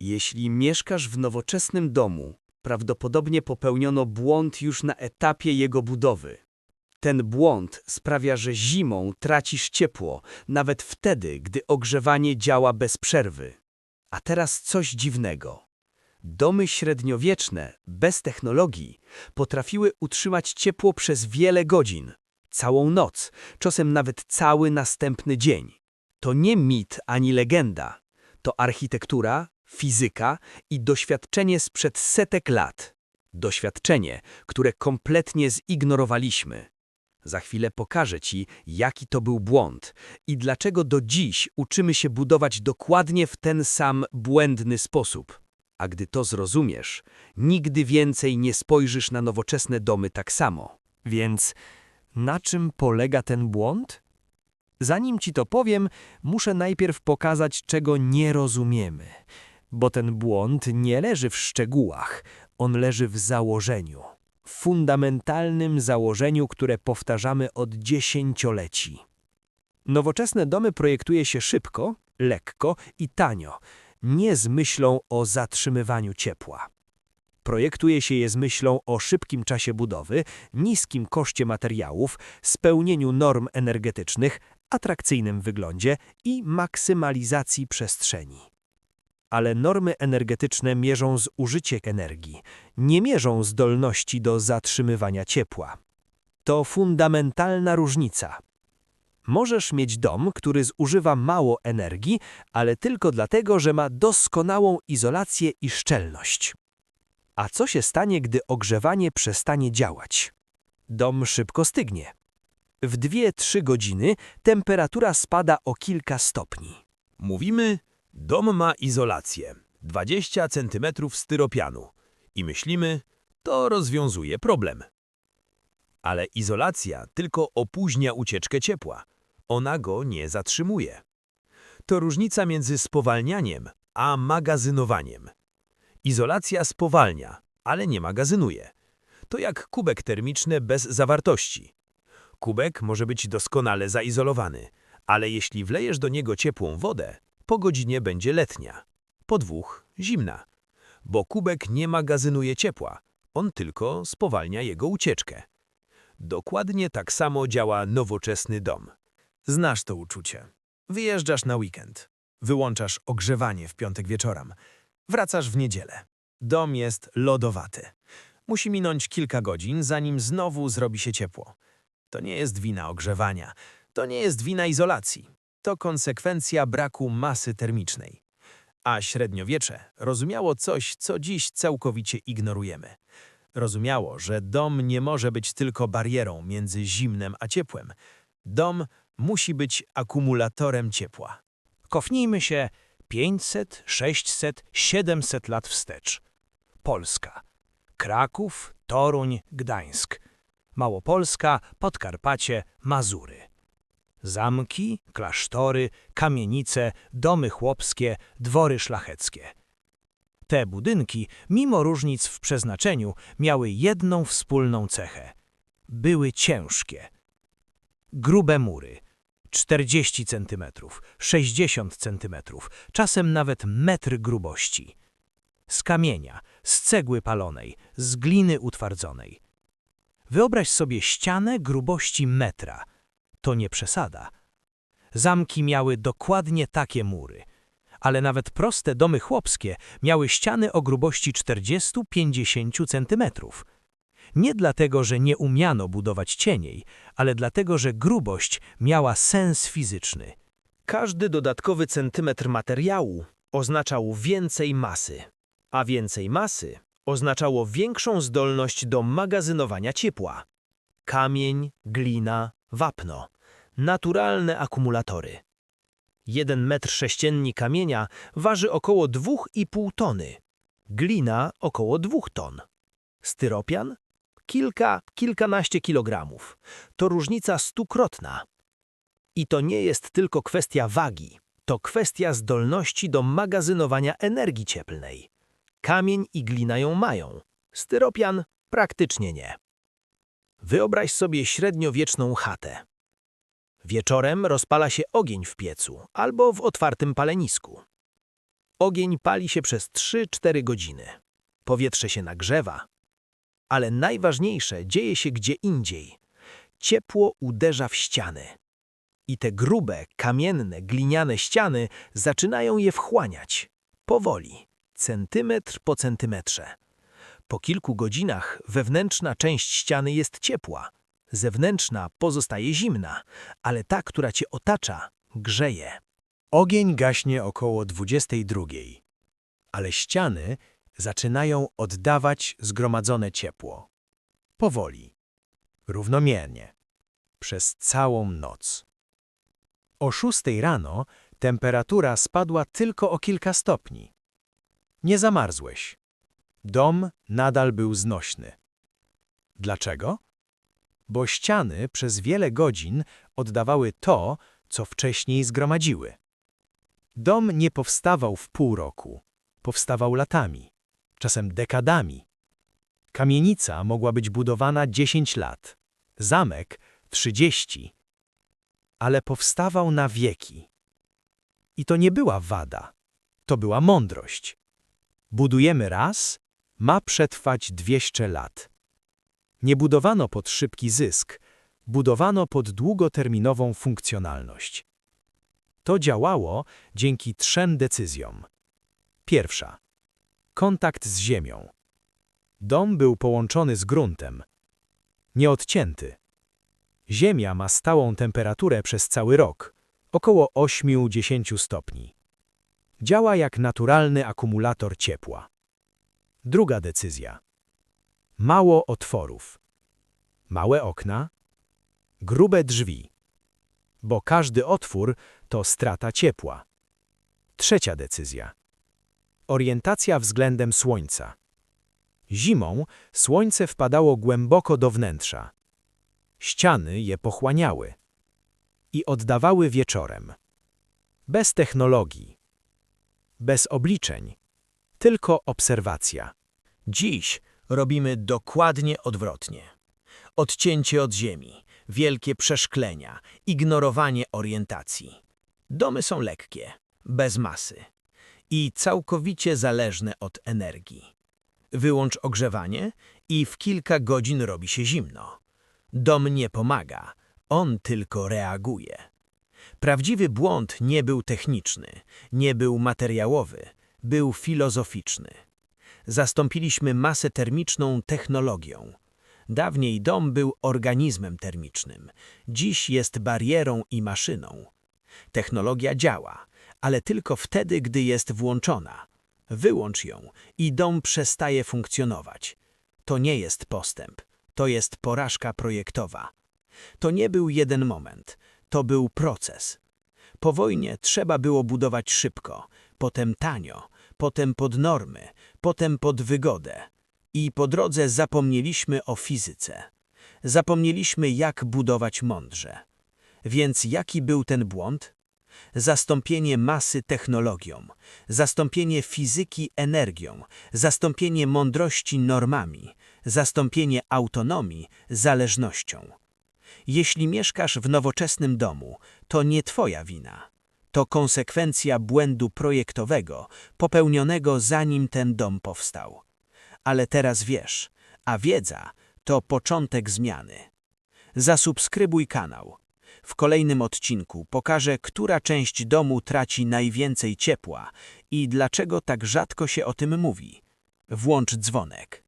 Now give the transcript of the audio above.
Jeśli mieszkasz w nowoczesnym domu, prawdopodobnie popełniono błąd już na etapie jego budowy. Ten błąd sprawia, że zimą tracisz ciepło, nawet wtedy, gdy ogrzewanie działa bez przerwy. A teraz coś dziwnego. Domy średniowieczne, bez technologii, potrafiły utrzymać ciepło przez wiele godzin, całą noc, czasem nawet cały następny dzień. To nie mit ani legenda. To architektura, fizyka i doświadczenie sprzed setek lat. Doświadczenie, które kompletnie zignorowaliśmy. Za chwilę pokażę Ci, jaki to był błąd i dlaczego do dziś uczymy się budować dokładnie w ten sam błędny sposób. A gdy to zrozumiesz, nigdy więcej nie spojrzysz na nowoczesne domy tak samo. Więc na czym polega ten błąd? Zanim ci to powiem, muszę najpierw pokazać, czego nie rozumiemy. Bo ten błąd nie leży w szczegółach, on leży w założeniu. Fundamentalnym założeniu, które powtarzamy od dziesięcioleci. Nowoczesne domy projektuje się szybko, lekko i tanio, nie z myślą o zatrzymywaniu ciepła. Projektuje się je z myślą o szybkim czasie budowy, niskim koszcie materiałów, spełnieniu norm energetycznych, atrakcyjnym wyglądzie i maksymalizacji przestrzeni. Ale normy energetyczne mierzą zużycie energii, nie mierzą zdolności do zatrzymywania ciepła. To fundamentalna różnica. Możesz mieć dom, który zużywa mało energii, ale tylko dlatego, że ma doskonałą izolację i szczelność. A co się stanie, gdy ogrzewanie przestanie działać? Dom szybko stygnie. W 2-3 godziny temperatura spada o kilka stopni. Mówimy, dom ma izolację, 20 cm styropianu i myślimy, to rozwiązuje problem. Ale izolacja tylko opóźnia ucieczkę ciepła, ona go nie zatrzymuje. To różnica między spowalnianiem a magazynowaniem. Izolacja spowalnia, ale nie magazynuje. To jak kubek termiczny bez zawartości. Kubek może być doskonale zaizolowany, ale jeśli wlejesz do niego ciepłą wodę, po godzinie będzie letnia, po dwóch zimna, bo kubek nie magazynuje ciepła, on tylko spowalnia jego ucieczkę. Dokładnie tak samo działa nowoczesny dom. Znasz to uczucie. Wyjeżdżasz na weekend. Wyłączasz ogrzewanie w piątek wieczorem. Wracasz w niedzielę. Dom jest lodowaty. Musi minąć kilka godzin, zanim znowu zrobi się ciepło. To nie jest wina ogrzewania. To nie jest wina izolacji. To konsekwencja braku masy termicznej. A średniowiecze rozumiało coś, co dziś całkowicie ignorujemy. Rozumiało, że dom nie może być tylko barierą między zimnem a ciepłem. Dom musi być akumulatorem ciepła. Cofnijmy się 500, 600, 700 lat wstecz. Polska. Kraków, Toruń, Gdańsk. Małopolska, Podkarpacie, Mazury. Zamki, klasztory, kamienice, domy chłopskie, dwory szlacheckie. Te budynki, mimo różnic w przeznaczeniu, miały jedną wspólną cechę. Były ciężkie. Grube mury, 40 cm, 60 cm, czasem nawet metr grubości. Z kamienia, z cegły palonej, z gliny utwardzonej. Wyobraź sobie ścianę grubości metra. To nie przesada. Zamki miały dokładnie takie mury, ale nawet proste domy chłopskie miały ściany o grubości 40-50 centymetrów. Nie dlatego, że nie umiano budować cieniej, ale dlatego, że grubość miała sens fizyczny. Każdy dodatkowy centymetr materiału oznaczał więcej masy, a więcej masy oznaczało większą zdolność do magazynowania ciepła. Kamień, glina, wapno. Naturalne akumulatory. Jeden metr sześcienni kamienia waży około 2,5 tony. Glina około 2 ton. Styropian kilka, kilkanaście kilogramów. To różnica stukrotna. I to nie jest tylko kwestia wagi, to kwestia zdolności do magazynowania energii cieplnej. Kamień i glina ją mają, styropian praktycznie nie. Wyobraź sobie średniowieczną chatę. Wieczorem rozpala się ogień w piecu albo w otwartym palenisku. Ogień pali się przez 3-4 godziny. Powietrze się nagrzewa. Ale najważniejsze dzieje się gdzie indziej. Ciepło uderza w ściany. I te grube, kamienne, gliniane ściany zaczynają je wchłaniać. Powoli, centymetr po centymetrze. Po kilku godzinach wewnętrzna część ściany jest ciepła. Zewnętrzna pozostaje zimna, ale ta, która cię otacza, grzeje. Ogień gaśnie około 22, ale ściany zaczynają oddawać zgromadzone ciepło. Powoli, równomiernie, przez całą noc. O 6 rano temperatura spadła tylko o kilka stopni. Nie zamarzłeś. Dom nadal był znośny. Dlaczego? Bo ściany przez wiele godzin oddawały to, co wcześniej zgromadziły. Dom nie powstawał w pół roku, powstawał latami, czasem dekadami. Kamienica mogła być budowana 10 lat, zamek 30, ale powstawał na wieki. I to nie była wada, to była mądrość. Budujemy raz, ma przetrwać 200 lat. Nie budowano pod szybki zysk, budowano pod długoterminową funkcjonalność. To działało dzięki trzem decyzjom. Pierwsza. Kontakt z ziemią. Dom był połączony z gruntem. Nieodcięty. Ziemia ma stałą temperaturę przez cały rok, około 8-10 stopni. Działa jak naturalny akumulator ciepła. Druga decyzja. Mało otworów. Małe okna, grube drzwi. Bo każdy otwór to strata ciepła. Trzecia decyzja. Orientacja względem słońca. Zimą słońce wpadało głęboko do wnętrza. Ściany je pochłaniały i oddawały wieczorem. Bez technologii, bez obliczeń, tylko obserwacja. Dziś robimy dokładnie odwrotnie. Odcięcie od ziemi, wielkie przeszklenia, ignorowanie orientacji. Domy są lekkie, bez masy i całkowicie zależne od energii. Wyłącz ogrzewanie i w kilka godzin robi się zimno. Dom nie pomaga, on tylko reaguje. Prawdziwy błąd nie był techniczny, nie był materiałowy, był filozoficzny. Zastąpiliśmy masę termiczną technologią. Dawniej dom był organizmem termicznym, dziś jest barierą i maszyną. Technologia działa, ale tylko wtedy, gdy jest włączona. Wyłącz ją i dom przestaje funkcjonować. To nie jest postęp, to jest porażka projektowa. To nie był jeden moment, to był proces. Po wojnie trzeba było budować szybko, potem tanio, potem pod normy, potem pod wygodę. I po drodze zapomnieliśmy o fizyce. Zapomnieliśmy, jak budować mądrze. Więc jaki był ten błąd? Zastąpienie masy technologią, zastąpienie fizyki energią, zastąpienie mądrości normami, zastąpienie autonomii zależnością. Jeśli mieszkasz w nowoczesnym domu, to nie twoja wina. To konsekwencja błędu projektowego, popełnionego zanim ten dom powstał. Ale teraz wiesz, a wiedza to początek zmiany. Zasubskrybuj kanał. W kolejnym odcinku pokażę, która część domu traci najwięcej ciepła i dlaczego tak rzadko się o tym mówi. Włącz dzwonek.